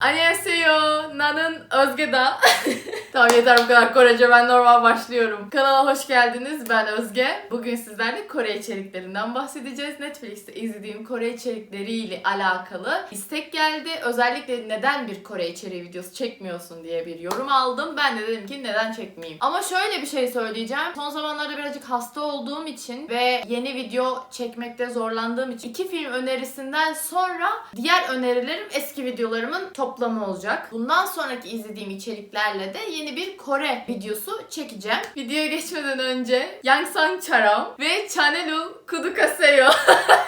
안녕하세요. 나는 어즈게다. tamam yeter bu kadar Korece ben normal başlıyorum. Kanala hoş geldiniz. Ben Özge. Bugün sizlerle Kore içeriklerinden bahsedeceğiz. Netflix'te izlediğim Kore içerikleriyle alakalı istek geldi. Özellikle neden bir Kore içeriği videosu çekmiyorsun diye bir yorum aldım. Ben de dedim ki neden çekmeyeyim. Ama şöyle bir şey söyleyeceğim. Son zamanlarda birazcık hasta olduğum için ve yeni video çekmekte zorlandığım için iki film önerisinden sonra diğer önerilerim eski videolarımın toplamı olacak. Bundan sonraki izlediğim içeriklerle de yeni bir Kore videosu çekeceğim. Videoya geçmeden önce Yangsang Charam ve Chanelul Kudukaseyo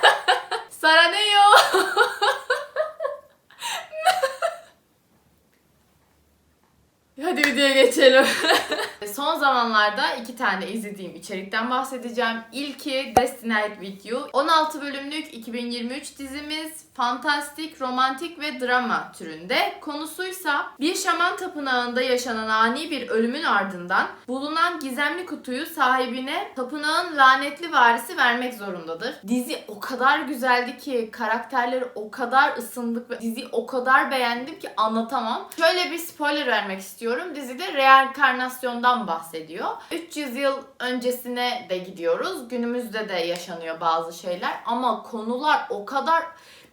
Saraneyo Hadi videoya geçelim. Son zamanlarda iki tane izlediğim içerikten bahsedeceğim. İlki Destined With You. 16 bölümlük 2023 dizimiz fantastik, romantik ve drama türünde. Konusuysa bir şaman tapınağında yaşanan ani bir ölümün ardından bulunan gizemli kutuyu sahibine tapınağın lanetli varisi vermek zorundadır. Dizi o kadar güzeldi ki karakterleri o kadar ısındık ve diziyi o kadar beğendim ki anlatamam. Şöyle bir spoiler vermek istiyorum. Dizide reenkarnasyondan bahsediyor. 300 yıl öncesine de gidiyoruz. Günümüzde de yaşanıyor bazı şeyler ama konular o kadar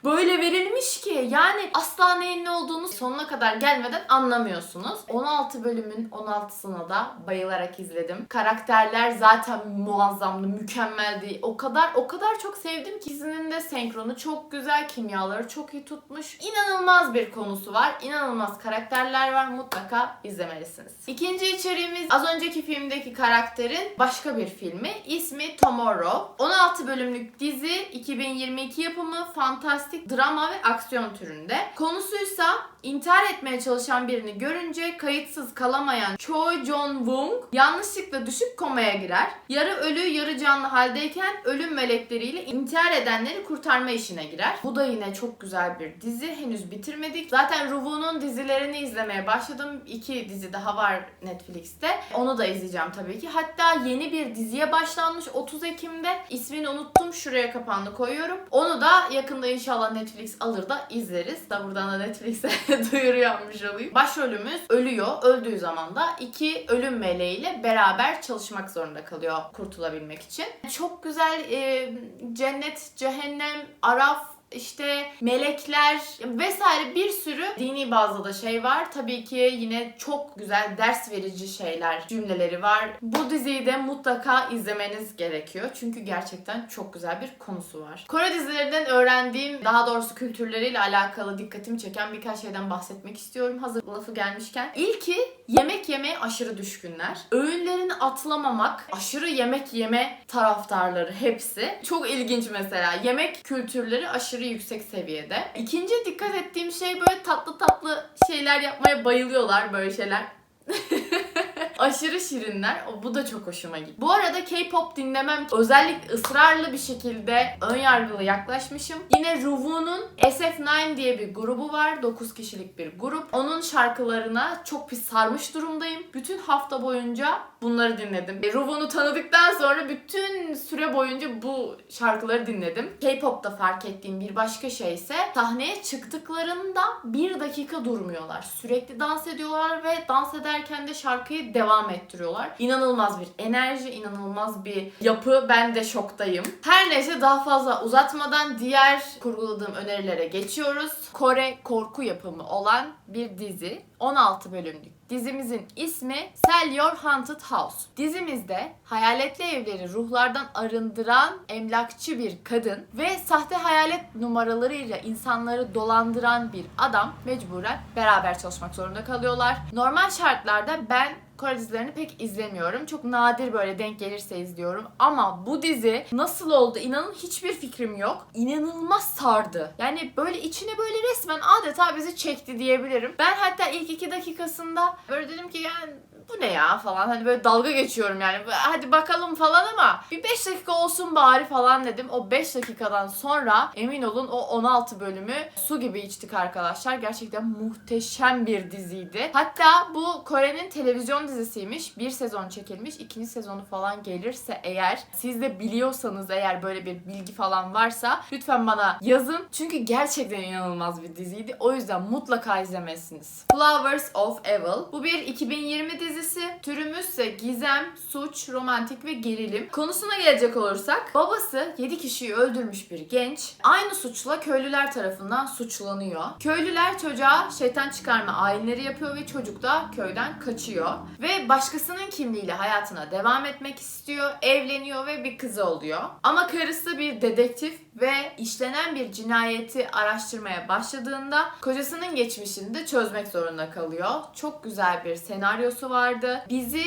böyle verilmiş ki yani asla neyin ne olduğunu sonuna kadar gelmeden anlamıyorsunuz. 16 bölümün 16'sına da bayılarak izledim. Karakterler zaten muazzamdı, mükemmeldi. O kadar o kadar çok sevdim ki dizinin de senkronu çok güzel, kimyaları çok iyi tutmuş. İnanılmaz bir konusu var. İnanılmaz karakterler var. Mutlaka izlemelisiniz. İkinci içeriğimiz az önceki filmdeki karakterin başka bir filmi. İsmi Tomorrow. 16 bölümlük dizi 2022 yapımı fantastik drama ve aksiyon türünde. Konusuysa intihar etmeye çalışan birini görünce kayıtsız kalamayan Choi Jong-woong yanlışlıkla düşüp komaya girer. Yarı ölü yarı canlı haldeyken ölüm melekleriyle intihar edenleri kurtarma işine girer. Bu da yine çok güzel bir dizi. Henüz bitirmedik. Zaten Ruvu'nun dizilerini izlemeye başladım. İki dizi daha var Netflix'te. Onu da izleyeceğim tabii ki. Hatta yeni bir diziye başlanmış 30 Ekim'de. İsmini unuttum. Şuraya kapağını koyuyorum. Onu da yakında inşallah Netflix alır da izleriz. Da buradan da Netflix'e duyuru yapmış olayım. Başrolümüz ölüyor. Öldüğü zaman da iki ölüm meleğiyle beraber çalışmak zorunda kalıyor kurtulabilmek için. Çok güzel e, cennet, cehennem, araf, işte melekler vesaire bir sürü dini bazda da şey var. Tabii ki yine çok güzel ders verici şeyler, cümleleri var. Bu diziyi de mutlaka izlemeniz gerekiyor. Çünkü gerçekten çok güzel bir konusu var. Kore dizilerinden öğrendiğim, daha doğrusu kültürleriyle alakalı dikkatimi çeken birkaç şeyden bahsetmek istiyorum. Hazır lafı gelmişken. İlki yemek yemeye aşırı düşkünler. Öğünlerini atlamamak, aşırı yemek yeme taraftarları hepsi. Çok ilginç mesela. Yemek kültürleri aşırı yüksek seviyede. İkinci dikkat ettiğim şey böyle tatlı tatlı şeyler yapmaya bayılıyorlar böyle şeyler. Aşırı şirinler. O, bu da çok hoşuma gitti. Bu arada K-pop dinlemem özellikle ısrarlı bir şekilde ön yargılı yaklaşmışım. Yine Ruvu'nun SF9 diye bir grubu var. 9 kişilik bir grup. Onun şarkılarına çok pis sarmış durumdayım. Bütün hafta boyunca bunları dinledim. E, Ruvu'nu tanıdıktan sonra bütün süre boyunca bu şarkıları dinledim. K-pop'ta fark ettiğim bir başka şey ise sahneye çıktıklarında bir dakika durmuyorlar. Sürekli dans ediyorlar ve dans ederken de şarkıyı devam ettiriyorlar. İnanılmaz bir enerji, inanılmaz bir yapı. Ben de şoktayım. Her neyse daha fazla uzatmadan diğer kurguladığım önerilere geçiyoruz. Kore korku yapımı olan bir dizi. 16 bölümlük dizimizin ismi Sell Your Haunted House. Dizimizde hayaletli evleri ruhlardan arındıran emlakçı bir kadın ve sahte hayalet numaralarıyla insanları dolandıran bir adam mecburen beraber çalışmak zorunda kalıyorlar. Normal şartlarda ben Kore dizilerini pek izlemiyorum. Çok nadir böyle denk gelirse izliyorum. Ama bu dizi nasıl oldu inanın hiçbir fikrim yok. İnanılmaz sardı. Yani böyle içine böyle resmen adeta bizi çekti diyebilirim. Ben hatta ilk iki dakikasında böyle dedim ki yani bu ne ya falan hani böyle dalga geçiyorum yani hadi bakalım falan ama bir 5 dakika olsun bari falan dedim. O 5 dakikadan sonra emin olun o 16 bölümü su gibi içtik arkadaşlar. Gerçekten muhteşem bir diziydi. Hatta bu Kore'nin televizyon dizisiymiş. Bir sezon çekilmiş. ikinci sezonu falan gelirse eğer siz de biliyorsanız eğer böyle bir bilgi falan varsa lütfen bana yazın. Çünkü gerçekten inanılmaz bir diziydi. O yüzden mutlaka izlemesiniz. Flowers of Evil. Bu bir 2020 dizisi. Türümüzse gizem, suç, romantik ve gerilim. Konusuna gelecek olursak babası 7 kişiyi öldürmüş bir genç. Aynı suçla köylüler tarafından suçlanıyor. Köylüler çocuğa şeytan çıkarma ayinleri yapıyor ve çocuk da köyden kaçıyor. Ve başkasının kimliğiyle hayatına devam etmek istiyor. Evleniyor ve bir kızı oluyor. Ama karısı bir dedektif ve işlenen bir cinayeti araştırmaya başladığında kocasının geçmişini de çözmek zorunda kalıyor. Çok güzel bir senaryosu vardı. Bizi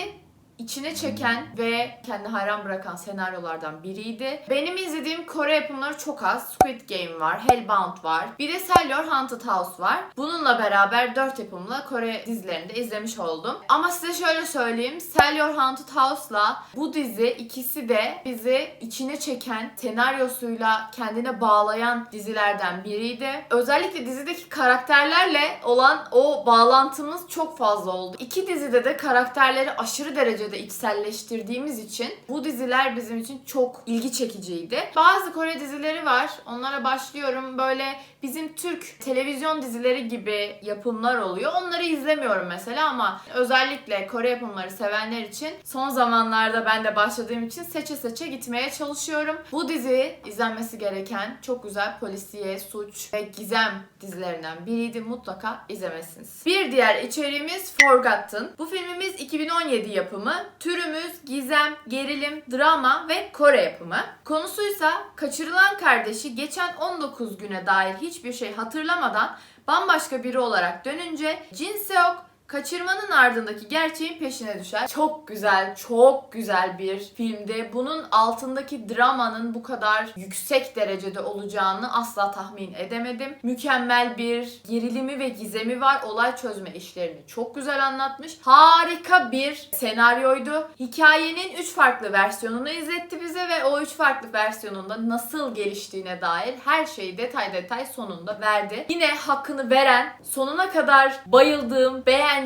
içine çeken ve kendi hayran bırakan senaryolardan biriydi. Benim izlediğim Kore yapımları çok az. Squid Game var, Hellbound var. Bir de Sell Your Haunted House var. Bununla beraber 4 yapımla Kore dizilerini de izlemiş oldum. Ama size şöyle söyleyeyim. Sell Your Haunted House'la bu dizi ikisi de bizi içine çeken, senaryosuyla kendine bağlayan dizilerden biriydi. Özellikle dizideki karakterlerle olan o bağlantımız çok fazla oldu. İki dizide de karakterleri aşırı derecede içselleştirdiğimiz için bu diziler bizim için çok ilgi çekiciydi. Bazı Kore dizileri var. Onlara başlıyorum. Böyle bizim Türk televizyon dizileri gibi yapımlar oluyor. Onları izlemiyorum mesela ama özellikle Kore yapımları sevenler için son zamanlarda ben de başladığım için seçe seçe gitmeye çalışıyorum. Bu dizi izlenmesi gereken çok güzel polisiye, suç ve gizem dizilerinden biriydi. Mutlaka izlemesiniz. Bir diğer içeriğimiz Forgotten. Bu filmimiz 2017 yapımı. Türümüz gizem, gerilim, drama ve Kore yapımı. Konusuysa kaçırılan kardeşi geçen 19 güne dair hiçbir şey hatırlamadan bambaşka biri olarak dönünce Jin Seok kaçırmanın ardındaki gerçeğin peşine düşer. Çok güzel, çok güzel bir filmdi. Bunun altındaki dramanın bu kadar yüksek derecede olacağını asla tahmin edemedim. Mükemmel bir gerilimi ve gizemi var. Olay çözme işlerini çok güzel anlatmış. Harika bir senaryoydu. Hikayenin 3 farklı versiyonunu izletti bize ve o 3 farklı versiyonunda nasıl geliştiğine dair her şeyi detay detay sonunda verdi. Yine hakkını veren, sonuna kadar bayıldığım, beğendiğim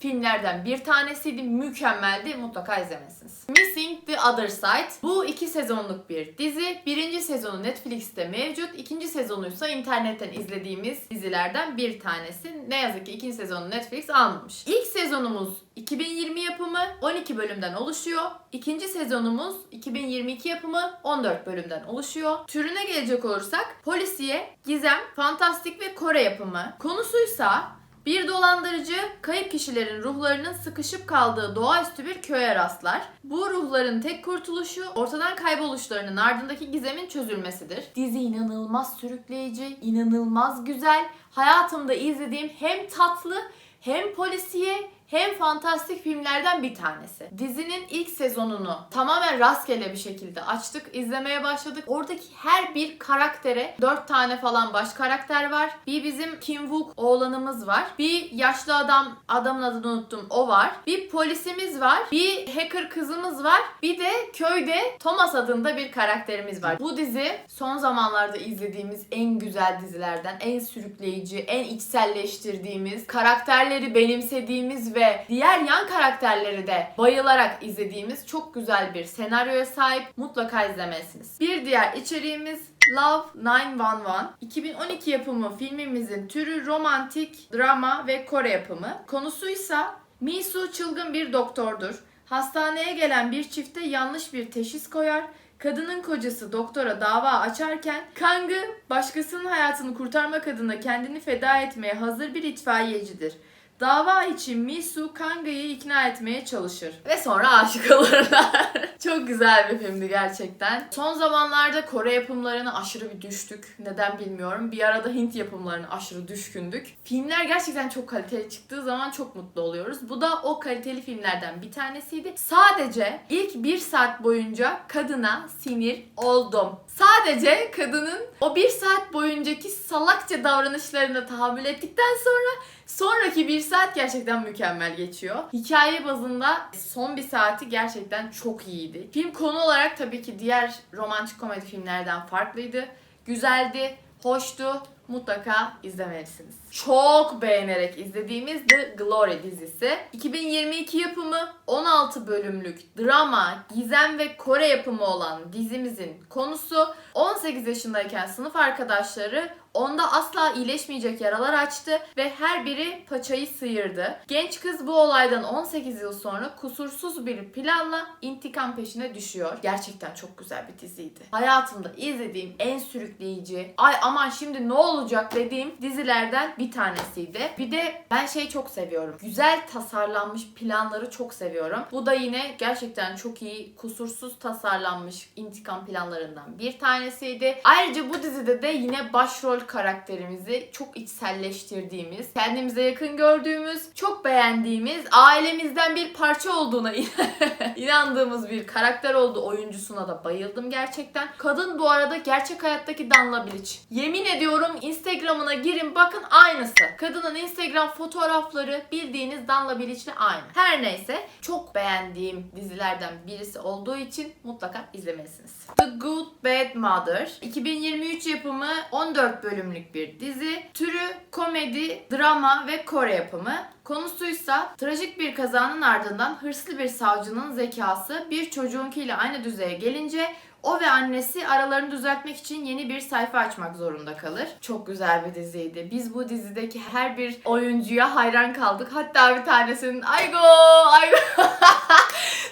filmlerden bir tanesiydi. Mükemmeldi. Mutlaka izlemesiniz. Missing the Other Side. Bu iki sezonluk bir dizi. Birinci sezonu Netflix'te mevcut. İkinci sezonuysa internetten izlediğimiz dizilerden bir tanesi. Ne yazık ki ikinci sezonu Netflix almamış. İlk sezonumuz 2020 yapımı 12 bölümden oluşuyor. İkinci sezonumuz 2022 yapımı 14 bölümden oluşuyor. Türüne gelecek olursak polisiye, gizem, fantastik ve Kore yapımı. Konusuysa bir dolandırıcı kayıp kişilerin ruhlarının sıkışıp kaldığı doğaüstü bir köye rastlar. Bu ruhların tek kurtuluşu ortadan kayboluşlarının ardındaki gizemin çözülmesidir. Dizi inanılmaz sürükleyici, inanılmaz güzel. Hayatımda izlediğim hem tatlı hem polisiye hem fantastik filmlerden bir tanesi. Dizinin ilk sezonunu tamamen rastgele bir şekilde açtık, izlemeye başladık. Oradaki her bir karaktere dört tane falan baş karakter var. Bir bizim Kim Wook oğlanımız var. Bir yaşlı adam, adamın adını unuttum o var. Bir polisimiz var. Bir hacker kızımız var. Bir de köyde Thomas adında bir karakterimiz var. Bu dizi son zamanlarda izlediğimiz en güzel dizilerden, en sürükleyici, en içselleştirdiğimiz, karakterleri benimsediğimiz ve diğer yan karakterleri de bayılarak izlediğimiz çok güzel bir senaryoya sahip. Mutlaka izlemelisiniz. Bir diğer içeriğimiz Love 911. 2012 yapımı filmimizin türü romantik, drama ve Kore yapımı. Konusuysa Misu çılgın bir doktordur. Hastaneye gelen bir çifte yanlış bir teşhis koyar. Kadının kocası doktora dava açarken Kang'ı başkasının hayatını kurtarmak adına kendini feda etmeye hazır bir itfaiyecidir. Dava için Misu Kanga'yı ikna etmeye çalışır. Ve sonra aşık olurlar. Çok güzel bir filmdi gerçekten. Son zamanlarda Kore yapımlarına aşırı bir düştük. Neden bilmiyorum. Bir arada Hint yapımlarına aşırı düşkündük. Filmler gerçekten çok kaliteli çıktığı zaman çok mutlu oluyoruz. Bu da o kaliteli filmlerden bir tanesiydi. Sadece ilk bir saat boyunca kadına sinir oldum. Sadece kadının o bir saat boyuncaki salakça davranışlarına tahammül ettikten sonra Sonraki bir saat gerçekten mükemmel geçiyor. Hikaye bazında son bir saati gerçekten çok iyiydi. Film konu olarak tabii ki diğer romantik komedi filmlerden farklıydı. Güzeldi, hoştu. Mutlaka izlemelisiniz. Çok beğenerek izlediğimiz The Glory dizisi. 2022 yapımı 16 bölümlük drama, gizem ve Kore yapımı olan dizimizin konusu 18 yaşındayken sınıf arkadaşları Onda asla iyileşmeyecek yaralar açtı ve her biri paçayı sıyırdı. Genç kız bu olaydan 18 yıl sonra kusursuz bir planla intikam peşine düşüyor. Gerçekten çok güzel bir diziydi. Hayatımda izlediğim en sürükleyici, ay aman şimdi ne olacak dediğim dizilerden bir tanesiydi. Bir de ben şeyi çok seviyorum. Güzel tasarlanmış planları çok seviyorum. Bu da yine gerçekten çok iyi, kusursuz tasarlanmış intikam planlarından bir tanesiydi. Ayrıca bu dizide de yine başrol karakterimizi çok içselleştirdiğimiz, kendimize yakın gördüğümüz, çok beğendiğimiz, ailemizden bir parça olduğuna inandığımız bir karakter oldu. Oyuncusuna da bayıldım gerçekten. Kadın bu arada gerçek hayattaki Danla Bilic. Yemin ediyorum Instagram'ına girin bakın aynısı. Kadının Instagram fotoğrafları bildiğiniz Danla Bilic'le aynı. Her neyse çok beğendiğim dizilerden birisi olduğu için mutlaka izlemelisiniz. The Good Bad Mother 2023 yapımı 14 bölümlük bir dizi. Türü komedi, drama ve Kore yapımı. Konusuysa trajik bir kazanın ardından hırslı bir savcının zekası bir çocuğunkiyle aynı düzeye gelince o ve annesi aralarını düzeltmek için yeni bir sayfa açmak zorunda kalır. Çok güzel bir diziydi. Biz bu dizideki her bir oyuncuya hayran kaldık. Hatta bir tanesinin Aygo, Aygo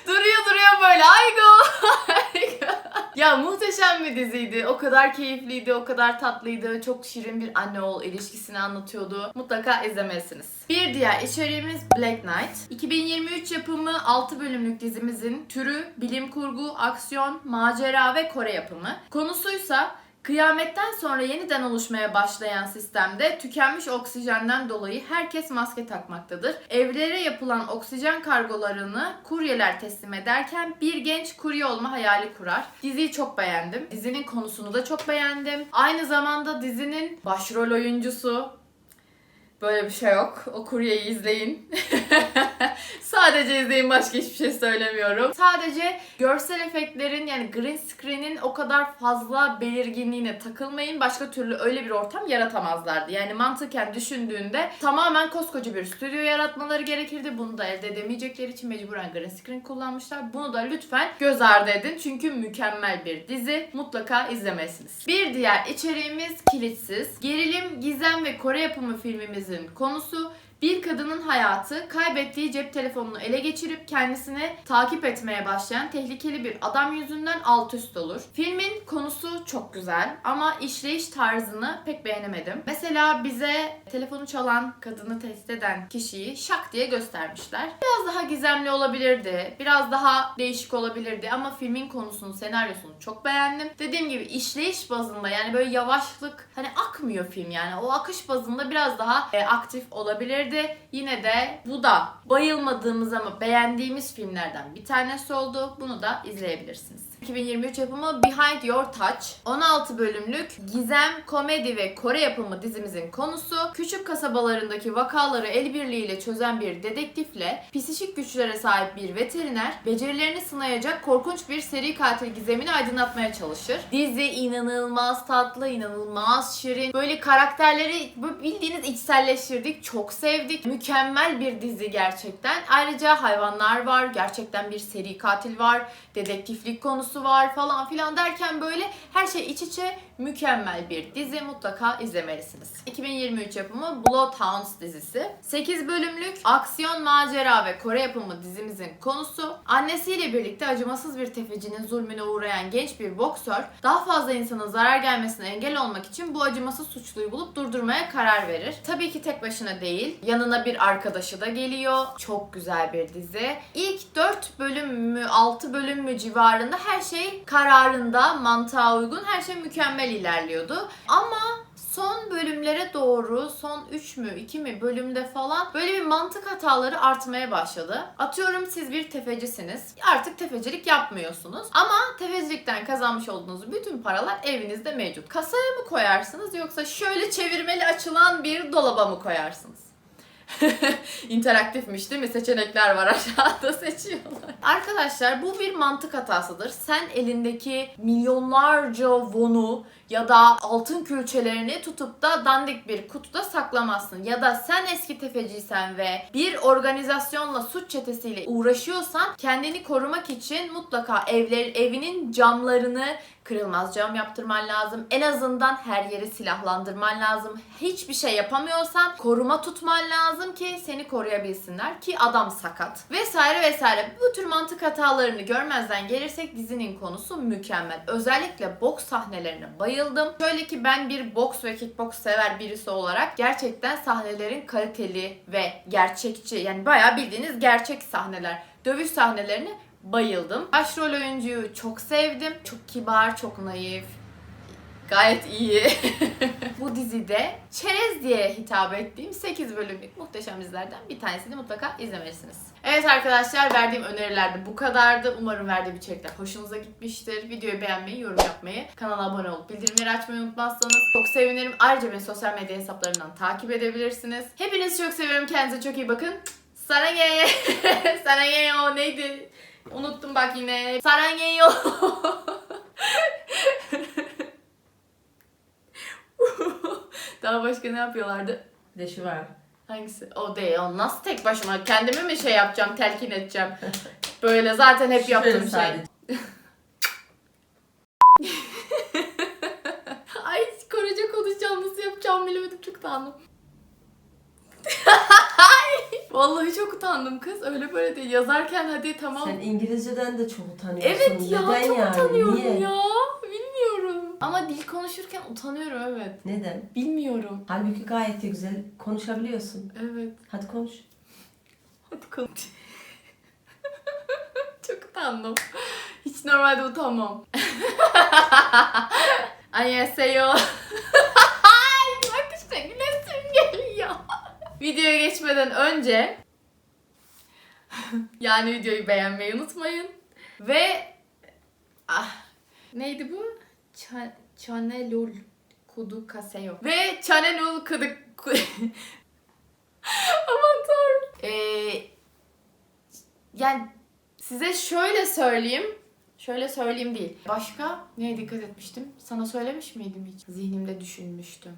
duruyor duruyor böyle Aygo. Ya muhteşem bir diziydi. O kadar keyifliydi, o kadar tatlıydı. Çok şirin bir anne oğul ilişkisini anlatıyordu. Mutlaka izlemelisiniz. Bir diğer içeriğimiz Black Knight. 2023 yapımı 6 bölümlük dizimizin türü bilim kurgu, aksiyon, macera ve Kore yapımı. Konusuysa Kıyametten sonra yeniden oluşmaya başlayan sistemde tükenmiş oksijenden dolayı herkes maske takmaktadır. Evlere yapılan oksijen kargolarını kuryeler teslim ederken bir genç kurye olma hayali kurar. Diziyi çok beğendim. Dizinin konusunu da çok beğendim. Aynı zamanda dizinin başrol oyuncusu Böyle bir şey yok. O kuryeyi izleyin. Sadece izleyin başka hiçbir şey söylemiyorum. Sadece görsel efektlerin yani green screen'in o kadar fazla belirginliğine takılmayın. Başka türlü öyle bir ortam yaratamazlardı. Yani mantıken düşündüğünde tamamen koskoca bir stüdyo yaratmaları gerekirdi. Bunu da elde edemeyecekleri için mecburen green screen kullanmışlar. Bunu da lütfen göz ardı edin. Çünkü mükemmel bir dizi. Mutlaka izlemelisiniz. Bir diğer içeriğimiz Kilitsiz. Gerilim, gizem ve Kore yapımı filmimizin konusu bir kadının hayatı kaybettiği cep telefonunu ele geçirip kendisini takip etmeye başlayan tehlikeli bir adam yüzünden alt üst olur. Filmin konusu çok güzel ama işleyiş tarzını pek beğenemedim. Mesela bize telefonu çalan kadını tehdit eden kişiyi şak diye göstermişler. Biraz daha gizemli olabilirdi. Biraz daha değişik olabilirdi ama filmin konusunu, senaryosunu çok beğendim. Dediğim gibi işleyiş bazında yani böyle yavaşlık hani akmıyor film yani. O akış bazında biraz daha e, aktif olabilirdi. Yine de bu da bayılmadığımız ama beğendiğimiz filmlerden bir tanesi oldu. Bunu da izleyebilirsiniz. 2023 yapımı Behind Your Touch. 16 bölümlük gizem, komedi ve Kore yapımı dizimizin konusu küçük kasabalarındaki vakaları el birliğiyle çözen bir dedektifle psişik güçlere sahip bir veteriner becerilerini sınayacak korkunç bir seri katil gizemini aydınlatmaya çalışır. Dizi inanılmaz tatlı, inanılmaz şirin. Böyle karakterleri bildiğiniz içselleştirdik. Çok sevdik. Mükemmel bir dizi gerçekten. Ayrıca hayvanlar var. Gerçekten bir seri katil var. Dedektiflik konusu var falan filan derken böyle her şey iç içe mükemmel bir dizi mutlaka izlemelisiniz. 2023 yapımı Bloodhounds dizisi. 8 bölümlük aksiyon, macera ve Kore yapımı dizimizin konusu annesiyle birlikte acımasız bir tefecinin zulmüne uğrayan genç bir boksör daha fazla insanın zarar gelmesine engel olmak için bu acımasız suçluyu bulup durdurmaya karar verir. Tabii ki tek başına değil. Yanına bir arkadaşı da geliyor. Çok güzel bir dizi. İlk 4 bölüm mü 6 bölüm mü civarında her şey kararında, mantığa uygun, her şey mükemmel ilerliyordu. Ama son bölümlere doğru son 3 mü 2 mi bölümde falan böyle bir mantık hataları artmaya başladı. Atıyorum siz bir tefecisiniz. Artık tefecilik yapmıyorsunuz. Ama tefecilikten kazanmış olduğunuz bütün paralar evinizde mevcut. Kasaya mı koyarsınız yoksa şöyle çevirmeli açılan bir dolaba mı koyarsınız? interaktifmiş değil mi? Seçenekler var aşağıda seçiyorlar. Arkadaşlar bu bir mantık hatasıdır. Sen elindeki milyonlarca wonu ya da altın külçelerini tutup da dandik bir kutuda saklamazsın. Ya da sen eski tefeciysen ve bir organizasyonla suç çetesiyle uğraşıyorsan kendini korumak için mutlaka evler, evinin camlarını kırılmaz cam yaptırman lazım. En azından her yeri silahlandırman lazım. Hiçbir şey yapamıyorsan koruma tutman lazım ki seni koruyabilsinler ki adam sakat. Vesaire vesaire. Bu tür mantık hatalarını görmezden gelirsek dizinin konusu mükemmel. Özellikle boks sahnelerine bayıldım. Şöyle ki ben bir boks ve kickboks sever birisi olarak gerçekten sahnelerin kaliteli ve gerçekçi yani bayağı bildiğiniz gerçek sahneler. Dövüş sahnelerine bayıldım. Başrol oyuncuyu çok sevdim. Çok kibar, çok naif. Gayet iyi. Bu dizide Çerez diye hitap ettiğim 8 bölümlük muhteşem dizilerden bir tanesini mutlaka izlemelisiniz. Evet arkadaşlar verdiğim öneriler de bu kadardı. Umarım verdiğim içerikler hoşunuza gitmiştir. Videoyu beğenmeyi, yorum yapmayı, kanala abone olup bildirimleri açmayı unutmazsanız çok sevinirim. Ayrıca beni sosyal medya hesaplarından takip edebilirsiniz. Hepinizi çok seviyorum. Kendinize çok iyi bakın. Sarangye. Sarangye o neydi? Unuttum bak yine. Sarangye Daha başka ne yapıyorlardı? Bir de şu var. Hangisi? O değil. O nasıl tek başıma? Kendimi mi şey yapacağım, telkin edeceğim? Böyle zaten hep yaptığım şey. sadece. Ay Korece konuşacağım. Nasıl yapacağımı bilemedim. Çok utandım. Vallahi çok utandım kız. Öyle böyle değil. Yazarken hadi tamam. Sen İngilizceden de çok utanıyorsun. Evet ya Neden çok yani? utanıyorum Niye? ya. Bilmiyorum. Ama dil konuşurken utanıyorum evet. Neden? Bilmiyorum. Halbuki gayet de güzel konuşabiliyorsun. Evet. Hadi konuş. Hadi konuş. Çok utandım. Hiç normalde utanmam. Annyeonghaseyo. Ay bak işte gülesim geliyor. Videoya geçmeden önce yani videoyu beğenmeyi unutmayın. Ve ah neydi bu? Cha- Chanelul kudu kaseyo. Ve Chanelul kudu Aman tanrım. Ee, yani size şöyle söyleyeyim. Şöyle söyleyeyim değil. Başka neye dikkat etmiştim? Sana söylemiş miydim hiç? Zihnimde düşünmüştüm.